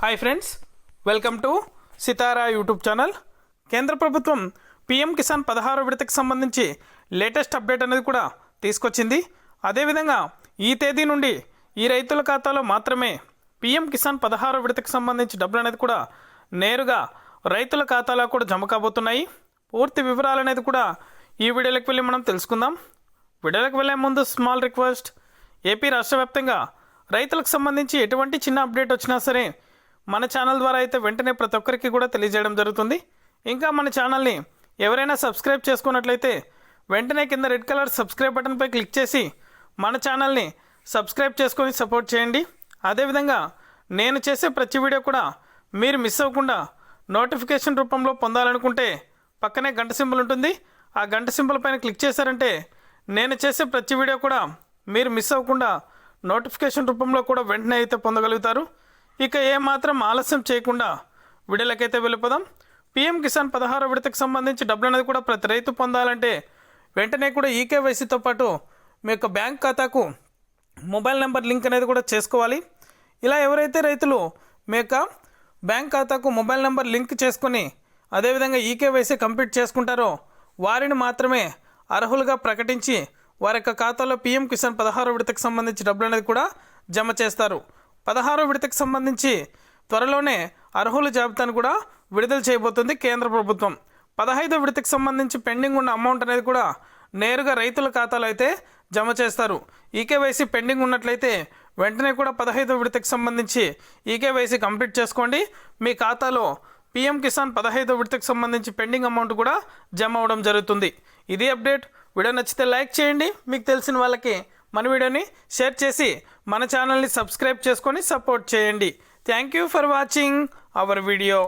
Hi friends welcome to Sitara YouTube channel కేంద్ర ప్రభుత్వం PM Kisan పదహారో విడతకు సంబంధించి లేటెస్ట్ అప్డేట్ అనేది కూడా తీసుకొచ్చింది. అదేవిధంగా ఈ తేదీ నుండి ఈ రైతుల ఖాతాలో మాత్రమే పిఎం కిసాన్ పదహారో విడతకు సంబంధించి డబ్బులు అనేది కూడా నేరుగా రైతుల ఖాతాలో కూడా జమ కాబోతున్నాయి. పూర్తి వివరాలు అనేది కూడా ఈ వీడియోలకు వెళ్ళి మనం తెలుసుకుందాం. వీడియోలకు వెళ్ళే ముందు స్మాల్ రిక్వెస్ట్ ఏపీ రాష్ట్ర వ్యాప్తంగా రైతులకు సంబంధించి ఎటువంటి చిన్న అప్డేట్ వచ్చినా సరే మన ఛానల్ ద్వారా అయితే వెంటనే ప్రతి ఒక్కరికి కూడా తెలియజేయడం జరుగుతుంది. ఇంకా మన ఛానల్ని ఎవరైనా సబ్స్క్రైబ్ చేసుకున్నట్లయితే వెంటనే కింద రెడ్ కలర్ సబ్స్క్రైబ్ బటన్పై క్లిక్ చేసి మన ఛానల్ని సబ్స్క్రైబ్ చేసుకొని సపోర్ట్ చేయండి. అదేవిధంగా నేను చేసే ప్రతి వీడియో కూడా మీరు మిస్ అవ్వకుండా నోటిఫికేషన్ రూపంలో పొందాలనుకుంటే పక్కనే గంట సింబల్ ఉంటుంది. ఆ గంట సింబల్ పైన క్లిక్ చేశారంటే నేను చేసే ప్రతి వీడియో కూడా మీరు మిస్ అవ్వకుండా నోటిఫికేషన్ రూపంలో కూడా వెంటనే అయితే పొందగలుగుతారు. ఇక ఏమాత్రం ఆలస్యం చేయకుండా విడలకైతే వెళ్ళిపోదాం. పీఎం కిసాన్ పదహారు విడతకు సంబంధించి డబ్బులు అనేది కూడా ప్రతి రైతు పొందాలంటే వెంటనే కూడా ఈకేవైసీతో పాటు మీ యొక్క బ్యాంక్ ఖాతాకు మొబైల్ నెంబర్ లింక్ అనేది కూడా చేసుకోవాలి. ఇలా ఎవరైతే రైతులు మీ యొక్క బ్యాంక్ ఖాతాకు మొబైల్ నెంబర్ లింక్ చేసుకొని అదేవిధంగా ఈకేవైసీ కంప్లీట్ చేసుకుంటారో వారిని మాత్రమే అర్హులుగా ప్రకటించి వారి యొక్క ఖాతాలో పీఎం కిసాన్ పదహారు విడతకు సంబంధించి డబ్బులు అనేది కూడా జమ చేస్తారు. పదహారో విడతకు సంబంధించి త్వరలోనే అర్హుల జాబితాను కూడా విడుదల చేయబోతుంది కేంద్ర ప్రభుత్వం. పదహైదో విడతకు సంబంధించి పెండింగ్ ఉన్న అమౌంట్ అనేది కూడా నేరుగా రైతుల ఖాతాలో అయితే జమ చేస్తారు. ఈకేవైసీ పెండింగ్ ఉన్నట్లయితే వెంటనే కూడా పదహైదో విడతకు సంబంధించి ఈకేవైసీ కంప్లీట్ చేసుకోండి. మీ ఖాతాలో పీఎం కిసాన్ పదహైదో విడతకు సంబంధించి పెండింగ్ అమౌంట్ కూడా జమ అవడం జరుగుతుంది. ఇది అప్డేట్. వీడియో నచ్చితే లైక్ చేయండి. మీకు తెలిసిన వాళ్ళకి మన వీడియోని షేర్ చేసి మన ఛానల్ని సబ్స్క్రైబ్ చేసుకొని సపోర్ట్ చేయండి. Thank you for watching our video